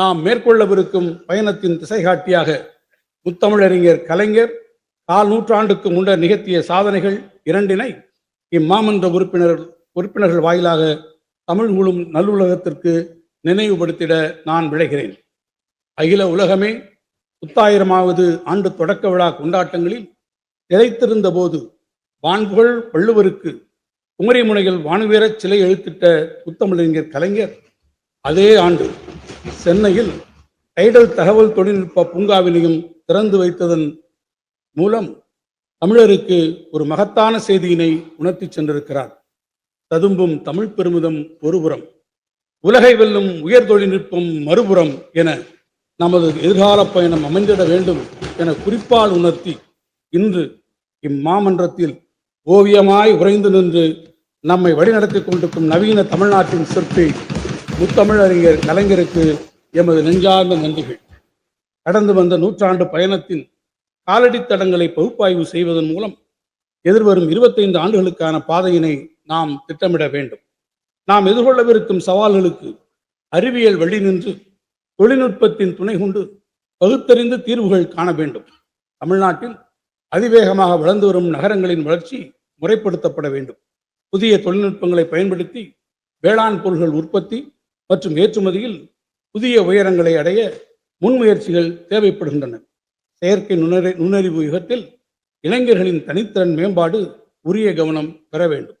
நாம் மேற்கொள்ளவிருக்கும் பயணத்தின் திசைகாட்டியாக முத்தமிழறிஞர் கலைஞர் கால் நூற்றாண்டுக்கு முன்னர் நிகழ்த்திய சாதனைகள் இரண்டினை இம்மாமன்ற உறுப்பினர் உறுப்பினர்கள் வாயிலாக தமிழ் முழும் நல்லுலகத்திற்கு நினைவுபடுத்திட நான் விளைகிறேன் அகில உலகமே புத்தாயிரமாவது ஆண்டு தொடக்க விழா கொண்டாட்டங்களில் திளைத்திருந்த போது வான்புகழ் வள்ளுவருக்கு குமரிமுனையில் வானுவீரச் சிலை எழுத்திட்ட முத்தமிழறிஞர் கலைஞர் அதே ஆண்டு சென்னையில் டைடல் தகவல் தொழில்நுட்ப பூங்காவினையும் திறந்து வைத்ததன் மூலம் தமிழருக்கு ஒரு மகத்தான செய்தியினை உணர்த்தி சென்றிருக்கிறார். ததும்பும் தமிழ் பெருமிதம் ஒருபுறம் உலகை வெல்லும் உயர் தொழில்நுட்பம் மறுபுறம் என நமது எதிர்கால பயணம் அமைந்திட வேண்டும் என குறிப்பால் உணர்த்தி இன்று இம்மாமன்றத்தில் ஓவியமாய் உறைந்து நின்று நம்மை வழிநடத்திக் கொண்டிருக்கும் நவீன தமிழ்நாட்டின் சிற்பி முத்தமிழறிஞர் கலைஞருக்கு எமது நெஞ்சார்ந்த நன்றிகள். கடந்து வந்த நூற்றாண்டு பயணத்தின் காலடித் தடங்களை பகுப்பாய்வு செய்வதன் மூலம் எதிர்வரும் இருபத்தைந்து ஆண்டுகளுக்கான பாதையினை நாம் திட்டமிட வேண்டும். நாம் எதிர்கொள்ளவிருக்கும் சவால்களுக்கு அறிவியல் வழி நின்று தொழில்நுட்பத்தின் துணை கொண்டு பகுத்தறிந்து தீர்வுகள் காண வேண்டும். தமிழ்நாட்டில் அதிவேகமாக வளர்ந்து வரும் நகரங்களின் வளர்ச்சி முறைப்படுத்தப்பட வேண்டும். புதிய தொழில்நுட்பங்களை பயன்படுத்தி வேளாண் பொருள்கள் உற்பத்தி மற்றும் ஏற்றுமதியில் புதிய உயரங்களை அடைய முன்முயற்சிகள் தேவைப்படுகின்றன. செயற்கை நுண்ணறி நுண்ணறிவு யுகத்தில் இளைஞர்களின் தனித்திறன் மேம்பாடு உரிய கவனம் பெற வேண்டும்.